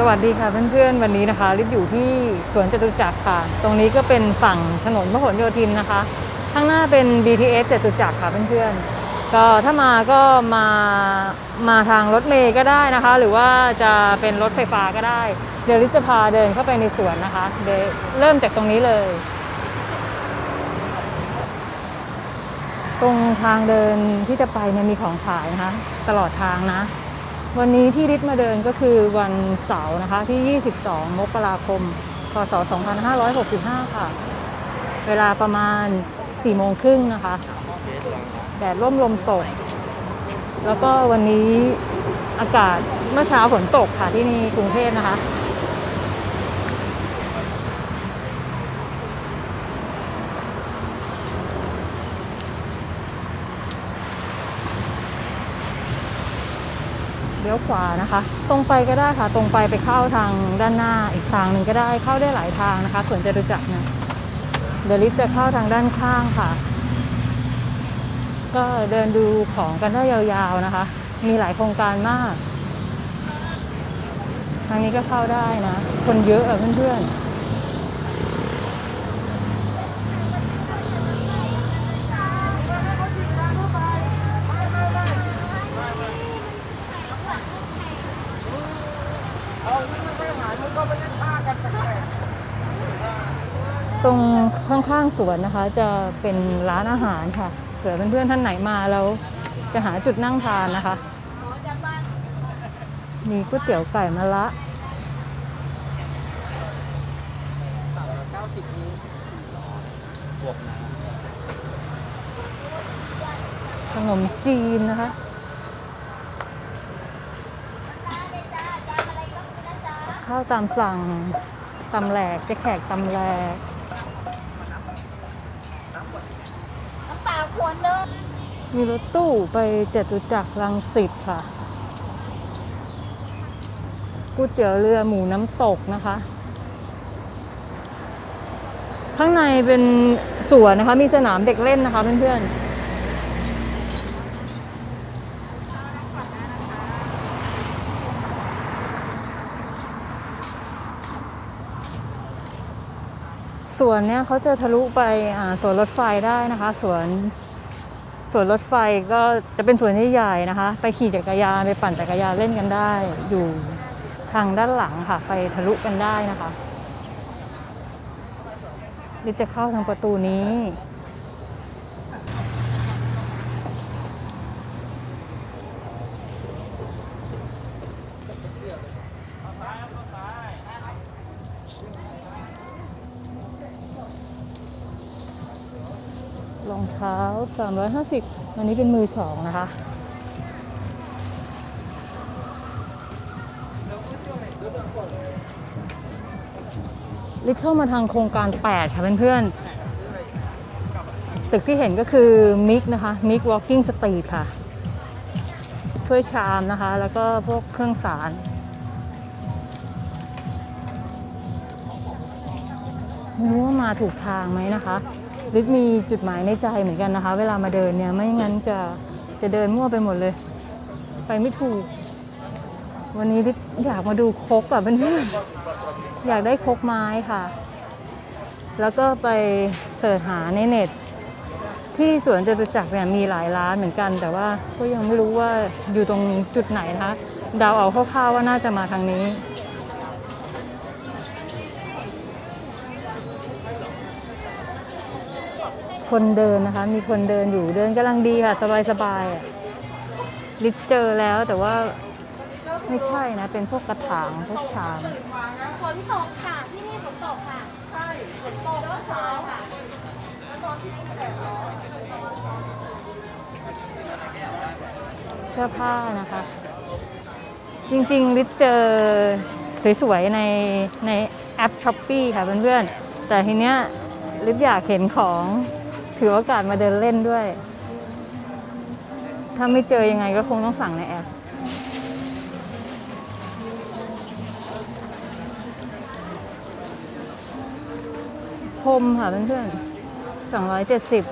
สวัสดีค่ะเพื่อนๆ วันนี้นะคะลิฟอยู่ที่สวนจตุจักรค่ะ ตรงนี้ก็เป็นฝั่งถนนพหลโยธินนะคะ ข้างหน้าเป็น BTS จตุจักรค่ะเพื่อนๆ ก็ถ้ามาก็มามาทางรถเมย์ก็ได้นะคะ หรือว่าจะเป็นรถไฟฟ้าก็ได้ เดี๋ยวลิจะพาเดินเข้าไปในสวนนะคะเดี๋ยวเริ่มจากตรงนี้เลย ตรงทางเดินที่จะไปเนี่ยมีของขายนะคะ ตลอดทางนะ วันนี้ที่ริดมาเดินก็คือวันเสาร์นะคะที่ 22 มกราคม พศ 2565 ค่ะ เวลาประมาณ 4 โมงครึ่งนะคะ แดดร่มลมตก แล้วก็วันนี้อากาศเมื่อเช้าฝนตกค่ะที่นี่กรุงเทพนะคะ ลี้ยวขวานะคะ ตรงไปก็ได้ค่ะ ตรงไปไปเข้าทางด้านหน้าอีกทางหนึ่งก็ได้เข้าได้หลายทางนะคะสวนจตุจักรเนี่ยเดี๋ยวลิฟต์จะเข้าทางด้านข้างค่ะ ก็เดินดูของกันได้ยาวๆนะคะ มีหลายโครงการมาก ทางนี้ก็เข้าได้นะ คนเยอะอะเพื่อนๆ ตรงข้างๆสวนนะคะ จะเป็นร้านอาหารค่ะเผื่อเพื่อนๆท่านไหนมาแล้วจะหาจุดนั่งทานนะคะ มีก๋วยเตี๋ยวไก่มะละขนมจีนนะคะข้าวตามสั่งตำแหลกเจะแขกตำแหลก น้ำเปล่าขวดนึง มีรถตู้ไปจตุจักรรังสิตค่ะก๋วยเตี๋ยวเรือหมูน้ำตกนะคะ ข้างในเป็นสวนนะคะ มีสนามเด็กเล่นนะคะเพื่อนๆสวนเนี้ยเขาจะทะลุไปอ่าสวนรถไฟได้นะคะ สวน สวนรถไฟก็จะเป็นสวนที่ใหญ่นะคะ ไปขี่จักรยานไปปั่นจักรยานเล่นกันได้ อยู่ทางด้านหลังค่ะ ไปทะลุกันได้นะคะเราจะเข้าทางประตูนี้ รองเท้า 350 อันนี้เป็นมือสองนะคะ ลิเข้ามาทางโครงการ 8 ค่ะเพื่อนๆ ตึกที่เห็นก็คือมิกนะคะ มิก Walking Street ค่ะ ถ้วยชามนะคะ แล้วก็พวกเครื่องสารไม่รู้ว่ามาถูกทางไหมนะคะ ลิศมีจุดหมายในใจเหมือนกันนะคะ เวลามาเดินเนี่ยไม่งั้นจะจะเดินมั่วไปหมดเลย ไปไม่ถูก วันนี้ลิศอยากมาดูคกอะเพื่อนอยากได้คกไม้ค่ะ แล้วก็ไปเสิร์ชหาในเน็ต ที่สวนจตุจักรเนี่ยมีหลายร้านเหมือนกัน แต่ว่าก็ยังไม่รู้ว่าอยู่ตรงจุดไหนนะคะเดาเอาคร่าวๆว่าน่าจะมาทางนี้ คนเดินนะคะ มีคนเดินอยู่เดินกำลังดีค่ะ สบายๆอะลิฟต์เจอแล้วแต่ว่าไม่ใช่นะ เป็นพวกกระถางพวกชามฝนตกค่ะ ที่นี่ฝนตกค่ะ ใช่ฝนตกแล้วเช้าค่ะเสื้อผ้านะคะ จริงๆลิฟต์เจอสวยๆในในแอปช้อปปีค่ะเพื่อนๆแต่ทีเนี้ยลิฟต์อยากเห็นของ ถือโอกาสมาเดินเล่นด้วย ถ้าไม่เจอยังไงก็คงต้องสั่งในแอปพรมค่ะเพื่อนๆสองร้อยเจ็ดสิบ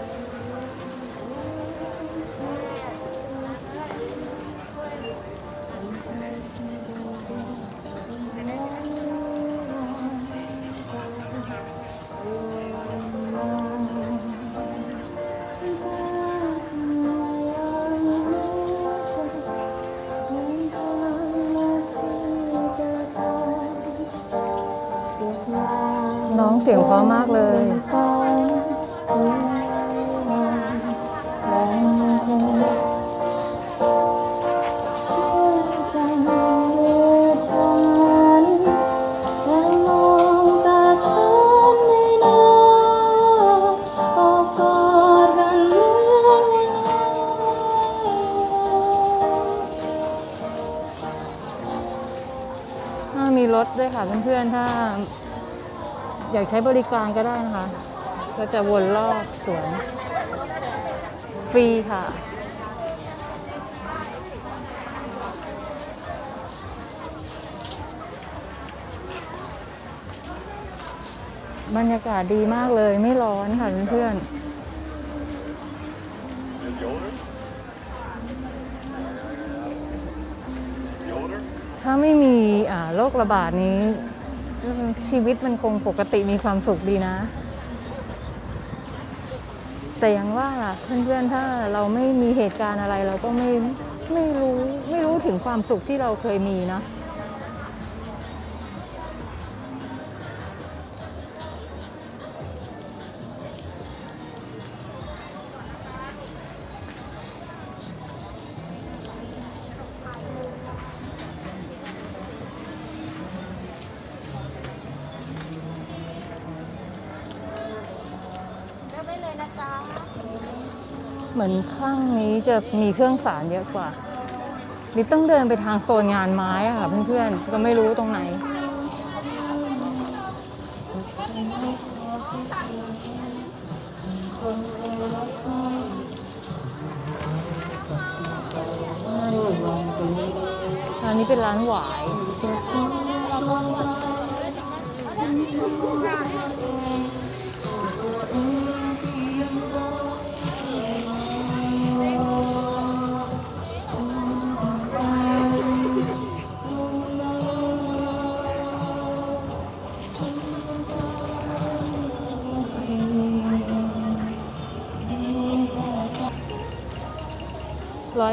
ใช้บริการก็ได้นะคะ ก็จะวนรอบสวน ฟรีค่ะ บรรยากาศดีมากเลยไม่ร้อนค่ะเพื่อนๆถ้าไม่มีอ่าโรคระบาดนี้ ชีวิตมันคงปกติมีความสุขดีนะ แต่อยังว่าล่ะเพื่อนๆถ้าเราไม่มีเหตุการณ์อะไรเราก็ไม่ไม่รู้ไม่รู้ถึงความสุขที่เราเคยมีเนาะ มือนข้างนี้จะมีเครื่องสารเยอะกว่านิต้องเดินไปทางโซนงานไม้อะค่ะเพื่อนๆ ก็ไม่รู้ตรงไหนอันนี้เป็นร้านหวาย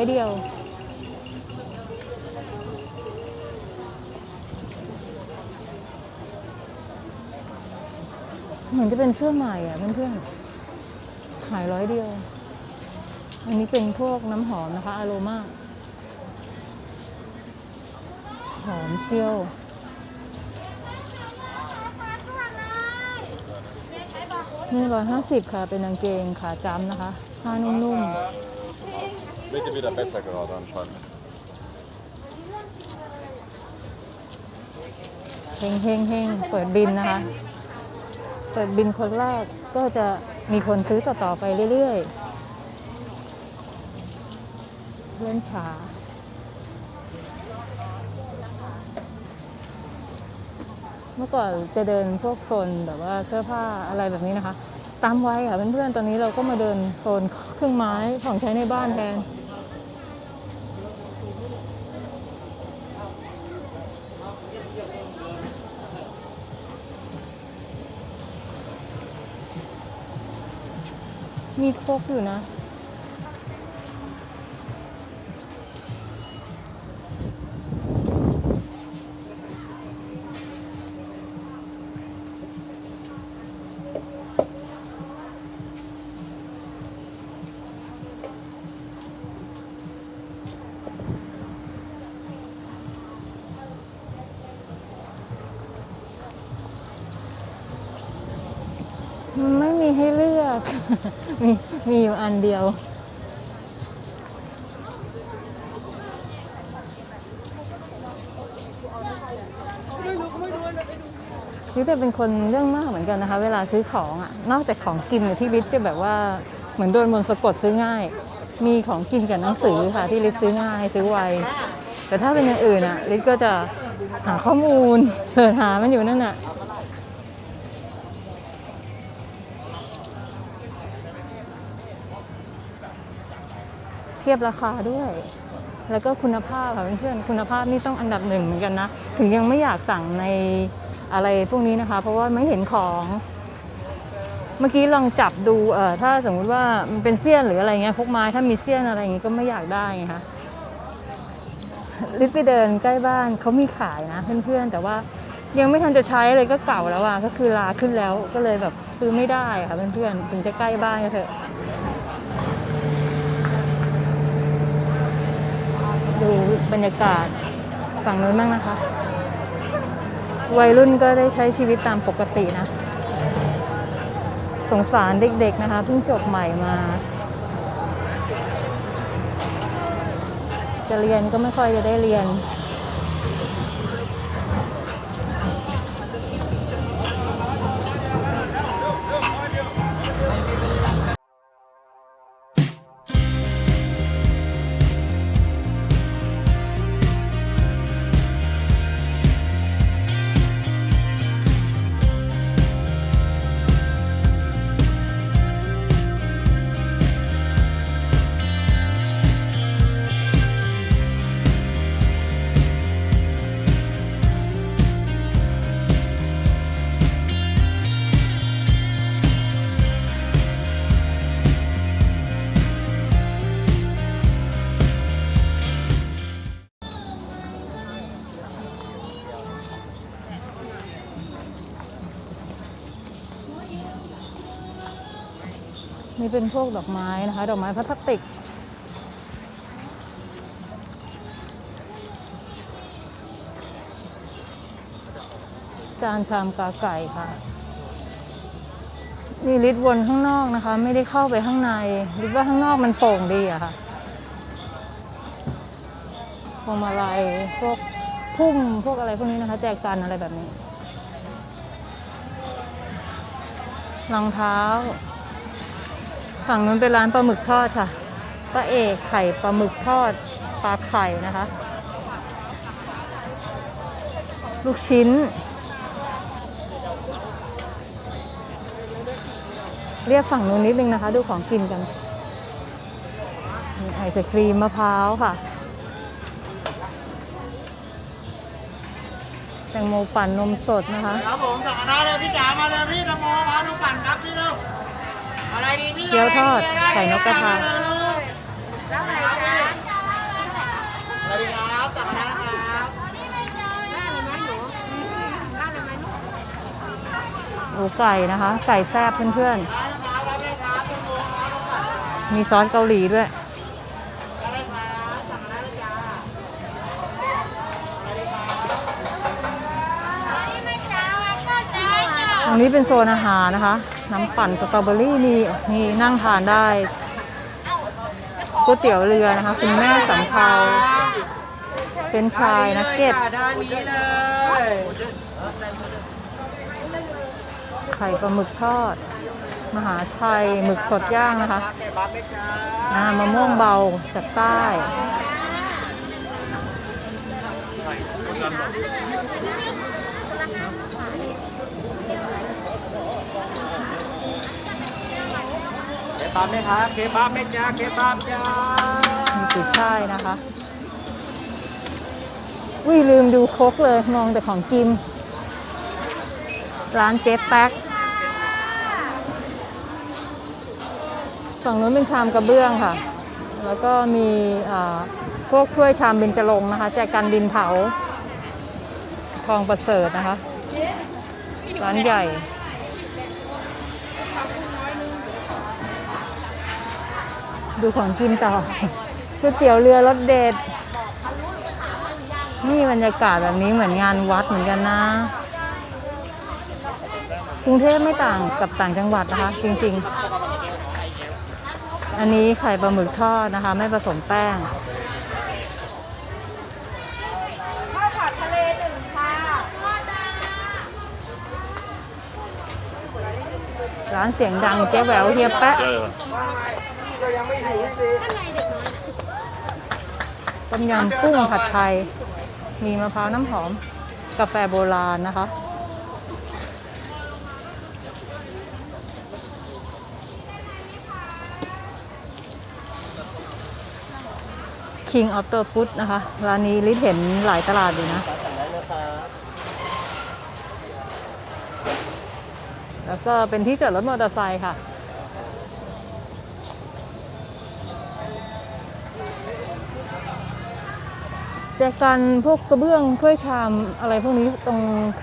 เดียว เหมือนจะเป็นเสื้อใหม่อะเพื่อนๆขายร้อยเดียว อันนี้เป็นพวกน้ำหอมนะคะอโรมาหอมเชี่ยวนี่ร้อยห้าสิบค่ะ เป็นกางเกงขาจ้ำนะคะ ผ้านุ่ม Welche wieder besser gerade anfangen? เฮงเฮงเฮงเปิดบินนะคะ เปิดบินคนแรกก็จะมีคนซื้อต่อๆไปเรื่อยๆเลื่อนช้าเมื่อก่อนจะเดินพวกโซนแบบว่าเสื้อผ้าอะไรแบบนี้นะคะ ตามไวัยค่ะเพื่อนๆ ตอนนี้เราก็มาเดินโซนเครื่องไม้ของใช้ในบ้านแทน มีครกอยู่นะ นี่แต่เป็นคนเรื่องมากเหมือนกันนะคะ เวลาซื้อของอะ นอกจากของกินเนี่ยที่ลิศจะแบบว่าเหมือนโดนมนต์สะกดซื้อง่าย มีของกินกับหนังสือค่ะที่ลิศซื้อง่ายซื้อไวแต่ถ้าเป็นอย่างอื่นอะลิศก็จะหาข้อมูลเสิร์ชหามันอยู่นั่นน่ะเทียบราคาด้วย แล้วก็คุณภาพค่ะเพื่อนๆคุณภาพนี่ต้องอันดับหนึ่งเหมือนกันนะ ถึงยังไม่อยากสั่งใน อะไรพวกนี้นะคะ เพราะว่าไม่เห็นของ เมื่อกี้ลองจับดูเออถ้าสมมุติว่ามันเป็นเสี้ยนหรืออะไรเงี้ยพวกไม้ถ้ามีเสี้ยนอะไรอย่างงี้ก็ไม่อยากได้ไงคะลิศไปเดินใกล้บ้านเขามีขายนะเพื่อนๆ แต่ว่ายังไม่ทันจะใช้เลยก็เก่าแล้วอะก็คือลาขึ้นแล้วก็เลยแบบซื้อไม่ได้ค่ะเพื่อนๆถึงจะใกล้บ้านก็เถอะดูบรรยากาศฝั่งนู้นบ้างนะคะ วัยรุ่นก็ได้ใช้ชีวิตตามปกตินะ สงสารเด็กๆนะคะเพิ่งจบใหม่มา จะเรียนก็ไม่ค่อยจะได้เรียน เป็นพวกดอกไม้นะคะ ดอกไม้พลาสติก จานชามกาไก่ค่ะนี่ลิดวนข้างนอกนะคะ ไม่ได้เข้าไปข้างในลิดว่าข้างนอกมันโปร่งดีอะค่ะพวงมาลัยพวกพุ่มพวกอะไรพวกนี้นะคะ แจกันอะไรแบบนี้รองเท้า ฝั่งนู้นเป็นร้านปลาหมึกทอดค่ะป้าเอกไข่ปลาหมึกทอดปลาไข่นะคะ ลูกชิ้น เรียกฝั่งนู้นนิดนึงนะคะ ดูของกินกันมีไอศครีมมะพร้าวค่ะ แตงโมปั่นนมสดนะคะ ครับผมสั่งคณะเลยพี่จ๋ามาเลยพี่ตะโมมาดูปั่นครับพี่เร็ว เกี๊ยวทอดไข่นกกระทาแล้วไหนจ๊ะสวัสดีครับสั่งคณะนะครับโอ้ไก่นะคะ ไก่แซ่บเพื่อนได้นะครับรับได้ครับตะโมมาดูปั่นครับๆมีซอสเกาหลีด้วยได้ครับสั่งคณะเลยจ้าตรงนี้เป็นโซนอาหารนะคะน้ำปั่นสตรอเบอรี่มีมีนั่งทานได้ก๋วยเตี๋ยวเรือนะคะ คุณแม่สำเภาเป็นชายนักเก็ตด้านนี้เลยไข่ปลาหมึกทอด มหาชัยหมึกสดย่างนะคะมะม่วงเบาจากใต้ บบัฟไหมครับเก็บบัฟไหมจ้าเก็บบัฟจ้ามีกุยช่ายนะคะวิลืมดูโคกเลยมองแต่ของกิน ร้านเจ๊แป๊กฝั่งนู้นเป็นชามกระเบื้องค่ะ แล้วก็มีพวกถ้วยชามเบญจรงนะคะ แจกันดินเผาทองประเสริฐนะคะ ร้านใหญ่ ดูของกินต่อก๋วยเตี๋ยวเรือรสเด็ด นี่บรรยากาศแบบนี้เหมือนงานวัดเหมือนกันนะกรุงเทพไม่ต่างกับต่างจังหวัดนะคะ จริงๆ อันนี้ไข่ปลาหมึกทอดนะคะ ไม่ผสมแป้งข้าวผัดทะเลหนึ่งค่ะร้านเสียงดังเจ๊แหววเฮียแปะ Ja, ja. ต้มยำกุ้งผัดไทย มีมะพร้าวน้ำหอม กาแฟโบราณนะคะ King of the Food นะคะ ร้านนี้ลิศเห็นหลายตลาดอยู่นะ แล้วก็เป็นที่จอดรถมอเตอร์ไซค์ค่ะ จกันพวกกระเบื้องถ้วยชามอะไรพวกนี้ตรง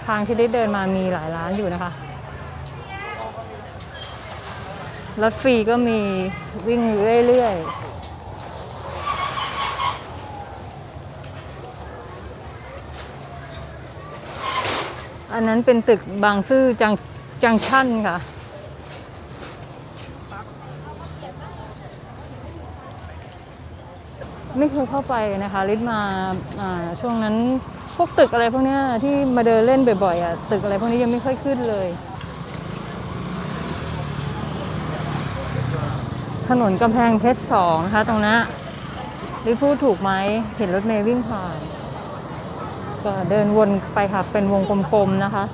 ทางที่ได้เดินมามีหลายร้านอยู่นะคะรถฟรีก็มีวิ่งเรื่อยๆอันนั้นเป็นตึกบางซื่อจังจังชั่นค่ะ ไม่เคยเข้าไปนะคะลิศมาาช่วงนั้นพวกตึกอะไรพวกนี้ที่มาเดินเล่นบ่อยๆอะตึกอะไรพวกนี้ยังไม่ค่อยขึ้นเลย ถนนกำแพงเพชรสองนะคะตรงนั้ลิศพูดถูกไหมเห็นรถเมย์วิ่งผ่าน ก็เดินวนไปค่ะเป็นวงกลมๆนะคะ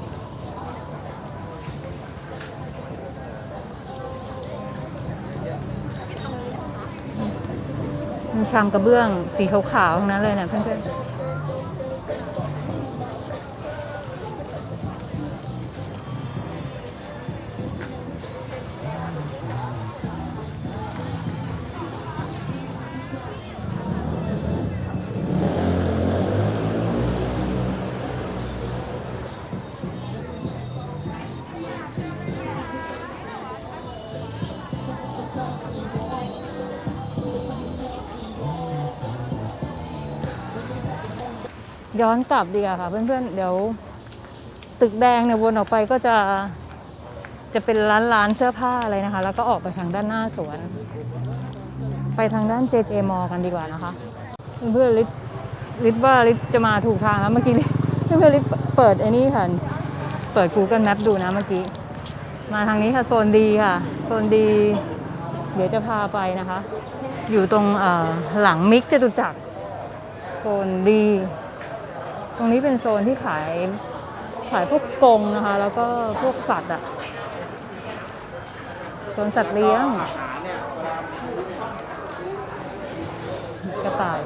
ชามกระเบื้องสีขาวๆทั้งนั้นเลยเนี่ยเพื่อนๆ ย้อนกลับดีกว่าค่ะ เพื่อนๆ เดี๋ยว ตึกแดงเนี่ยวนออกไปก็จะจะเป็นร้านร้านเสื้อผ้าอะไรนะคะ แล้วก็ออกไปทางด้านหน้าสวน ไปทางด้าน JJ m กันดีกว่านะคะ เพื่อนๆลิศลิศว่าลิศจะมาถูกทางแล้วเมื่อกี้เพื่อนๆลิศเปิดไอ้นี่ค่ะ เปิด Google Map ดูนะเมื่อกี้ มาทางนี้ค่ะโซนดีค่ะโซนดี เดี๋ยวจะพาไปนะคะ อยู่ตรงหลังมิกจตุจักรโซนดี ตรงนี้เป็นโซนที่ขายขายพวกกงนะคะ แล้วก็พวกสัตว์อะโซนสัตว์เลี้ยงกระต่าย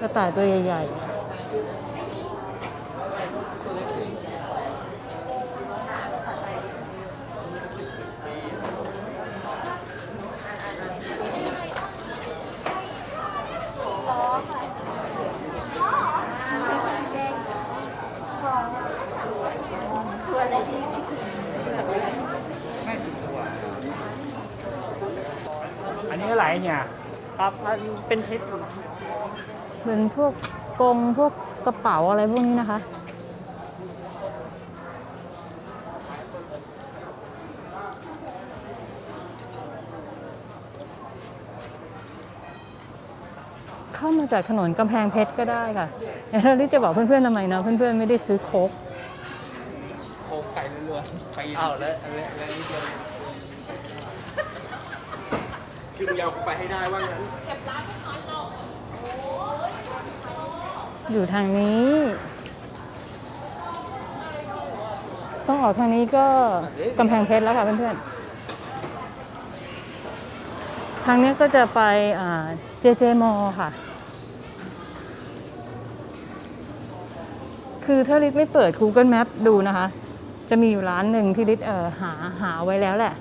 กระต่ายตัวใหญ่ๆ เนี่ยครับมันเป็นเพชรๆเหมือนพวกกรงพวกกระเป๋าอะไรพวกนี้นะคะ เข้ามาจากถนนกำแพงเพชรก็ได้ค่ะแต่ถ้าลิจะบอกเพื่อนๆทำไมนะเพื่อนๆไม่ได้ซื้อโค้กโค้งไก่ล้วนๆไปอ้าวแล้วแล้วแล้วนี่ เดียวคือมึงยาวไปให้ได้ว่างั้นอยู่ทางนี้ ต้องออกทางนี้ก็กำแพงเพชรแล้วค่ะเพื่อนๆ ทางนี้ก็จะไปเจเจมอค่ะ คือถ้าลิศไม่เปิด Google Map ดูนะคะ จะมีอยู่ร้านหนึ่งที่ลิศเออหาหาไว้แล้วแหละ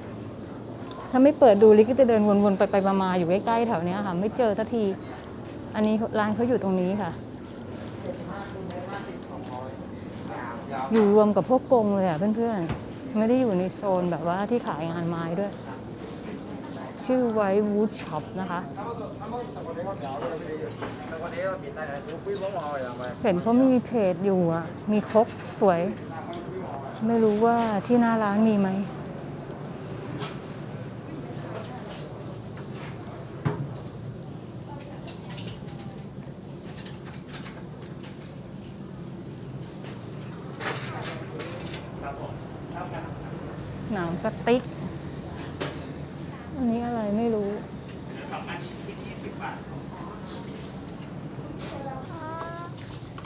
ถ้าไม่เปิดดูลิศก็จะเดินวนๆไปๆมาๆอยู่ใกล้ๆแถวเนี้ยค่ะ ไม่เจอสักที อันนี้ร้านเขาอยู่ตรงนี้ค่ะ อยู่รวมกับพวกกงเลยอะเพื่อนๆ ไม่ได้อยู่ในโซนแบบว่าที่ขายงานไม้ด้วย ชื่อไว้วูดช็อปนะคะ เห็นเขามีเพจอยู่อะ มีครกสวย ไม่รู้ว่าที่หน้าร้านมีไหม หนังกระติก อันนี้อะไรไม่รู้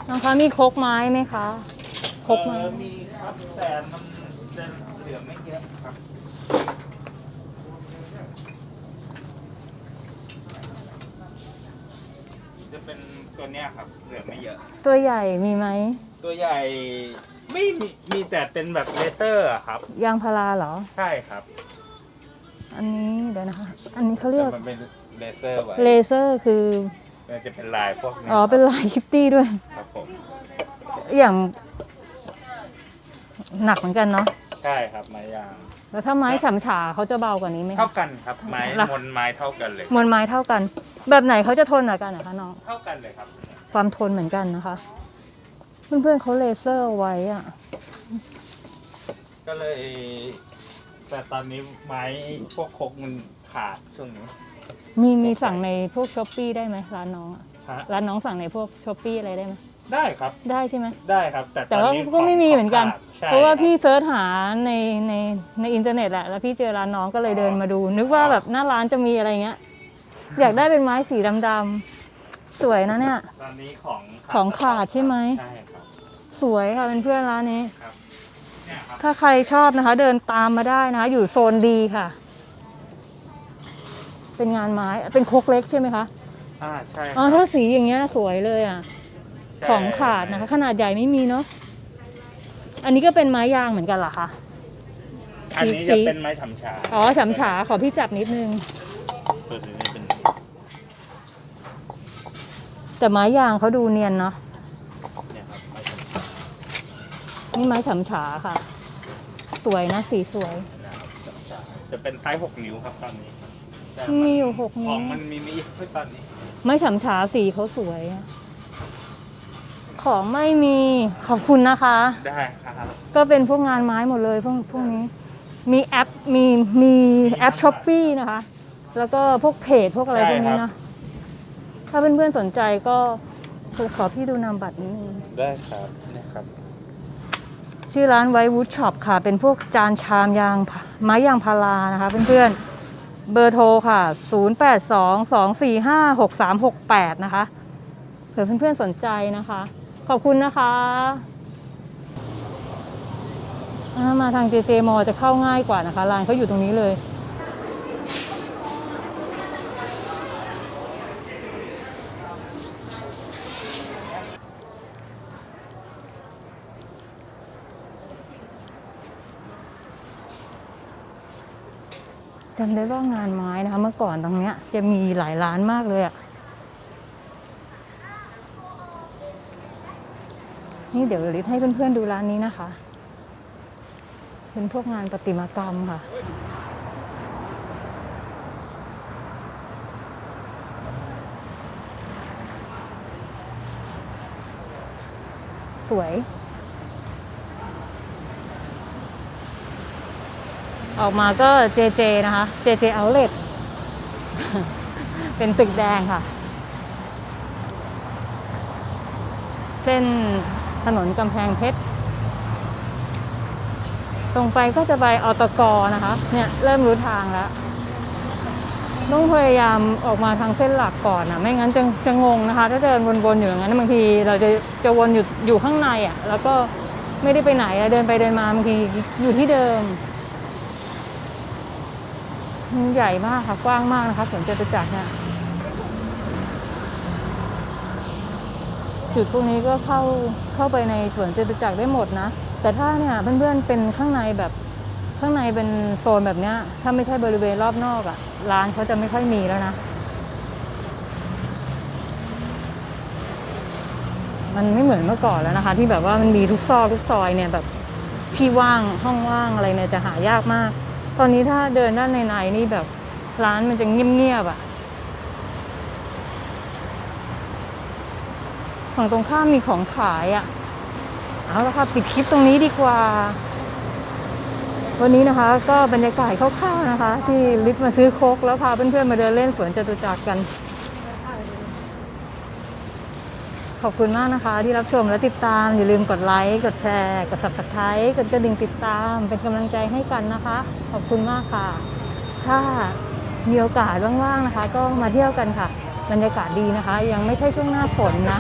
น้องคะมีครกไม้ไหมคะ ครกไม้ เออมีครับแต่มันจะเหลือไม่เยอะครับจะเป็นตัวเนี้ยครับ เหลือไม่เยอะ ตัวใหญ่มีไหม ตัวใหญ่ไม่มีมีแต่เป็นแบบเลเซอร์อะครับ ยางพาราเหรอ ใช่ครับ อันนี้เดี๋ยวนะคะ อันนี้เขาเรียกแต่มันเป็นเลเซอร์ไว้เลเซอร์คือ มันจะเป็นลายพวกนี้อ๋อ เป็นลายคิตตี้ด้วย ครับผม อย่าง หนักเหมือนกันเนาะ ใช่ครับไม้ยาง แล้วถ้าไม้ฉำฉาเขาจะเบากว่านี้ไหมคะ เท่ากันครับไม้ราคามนไม้เท่ากันเลย มวลไม้เท่ากัน แบบไหนเขาจะทนกว่ากันนะคะน้อง เท่ากันเลยครับความทนเหมือนกันนะคะ เพื่อนๆเขาเลเซอร์เอาไว้อะก็เลย แต่ตอนนี้ไม้พวกคกมันขาดช่วงนี้ มีมีสั่งในพวกช้อปปีได้ไหมร้านน้องอะฮะ ร้านน้องสั่งในพวกช้อปปีอะไรได้ไหมได้ครับ ได้ใช่ไหม ได้ครับ แต่แต่ตอนว่านี้ก็ไม่มีเหมือนกันขงขาดใช่เพราะว่าพี่คบเซิร์ชหาในในในอินเทอร์เน็ตแหละแล้วพี่เจอร้านน้องก็เลยเดินมาดู นึกว่าแบบหน้าร้านจะมีอะไรเงี้ย อยากได้เป็นไม้สีดำๆสวยนะเนี่ย ตอนนี้ของของขาดใช่ไหม ใช่ครับ สวยค่ะเป็นเพื่อนร้านนี้เนี่ยครับ ถ้าใครชอบนะคะ เดินตามมาได้นะคะ อยู่โซนดีค่ะ เป็นงานไม้เป็นครกเล็กใช่ไหมคะอ่าใช่อ๋อครับถ้าสีอย่างเงี้ยสวยเลยอะใช่ของขาดนะคะ ขนาดใหญ่ไม่มีเนาะอันนี้ก็เป็นไม้ยางเหมือนกันเหรอคะอันนี้สีจะเป็นไม้ทำชาอ๋อฉำฉาขอพี่จับนิดนึงตัวนี้เป็นแต่ไม้ยางเขาดูเนียนเนาะ เนี่ยครับไม้ทำชา นี่ไม้ฉำฉาค่ะ สวยนะสีสวยนะครับทำชาจะเป็นไซส์หกนิ้วครับตอนนี้แต่มีอยู่หกขนิ้อวงมันมีไม่เยอะตอนนี้ ไม้ฉำฉาสีเขาสวยอะของไม่มีขอบคุณนะคะ ได้ครับ ก็เป็นพวกงานไม้หมดเลยพวกพวกนี้ มีแอปมีมีแอปช้อปปีนะคะ แล้วก็พวกเพจพวกอะไรพวกนี้เนอะถ้าเพื่อนๆสนใจก็ขอพี่ดูนามบัตรนิดนึงได้ครับนะครับ ชื่อร้านไววูดช็อปค่ะ เป็นพวกจานชามยางไม้ยางพารานะคะเพื่อนๆ เบอร์โทรค่ะ 0822456368 นะคะเผื่อเพื่อนๆสนใจนะคะ ขอบคุณนะคะามาทางเจเจมอจะเข้าง่ายกว่านะคะร้านเขาอยู่ตรงนี้เลย จำได้ว่างานไม้นะคะ เมื่อก่อนตรงเนี้ย จะมีหลายร้านมากเลยอะนี่เดี๋ยวลิศให้เพื่อนๆดูร้านนี้นะคะ เป็นพวกงานประติมากรรมค่ะสวย ออกมาก็เจเจนะคะเจเจเอาเล t เป็นตึกแดงค่ะ เส้นถนนกำแพงเพชร ตรงไปก็จะไปอตกนะคะ เนี่ยเริ่มรู้ทางแล้ว ต้องพยายามออกมาทางเส้นหลักก่อนนะไม่งั้นจะจะงงนะคะ ถ้าเดินวนๆอยู่อย่างนั้นบางทีเราจะจะวนอยู่อยู่ข้างในอะ แล้วก็ไม่ได้ไปไหนเดินไปเดินมาบางทีอยู่ที่เดิม ใหญ่มากค่ะ กว้างมากนะคะสวนจตุจักรเนี่ยจุดพวกนี้ก็เข้าเข้าไปในสวนจตุจักรได้หมดนะ แต่ถ้าเนี่ยเพื่อนๆเป็นข้างในแบบข้างในเป็นโซนแบบเนี้ย ถ้าไม่ใช่บริเวณรอบนอกอะ่ะ ร้านเขาจะไม่ค่อยมีแล้วนะ มันไม่เหมือนเมื่อก่อนแล้วนะคะ ที่แบบว่ามันมีทุกซอกทุกซอยเนี่ยแบบที่ว่างห้องว่างอะไรเนี่ยจะหายากมาก ตอนนี้ถ้าเดินด้านในๆนี่แบบร้านมันจะเงียบๆอะ่ะ ฝั่งตรงข้ามมีของขายอะ่ะ เอาละค่ะปิดคลิปตรงนี้ดีกว่า วันนี้นะคะก็บรรยากาศคร่าวๆนะคะ ที่ลิศมาซื้อโคกแล้วพาเพื่อนๆมาเดินเล่นสวนจตุจักรกัน ขอบคุณมากนะคะ ที่รับชมและติดตาม อย่าลืมกดไลค์ กดแชร์ กด subscribe กดกระดิ่งติดตาม เป็นกำลังใจให้กันนะคะ ขอบคุณมากค่ะ ถ้ามีโอกาสว่างๆนะคะ ก็มาเที่ยวกันค่ะ บรรยากาศดีนะคะ ยังไม่ใช่ช่วงหน้าฝนนะ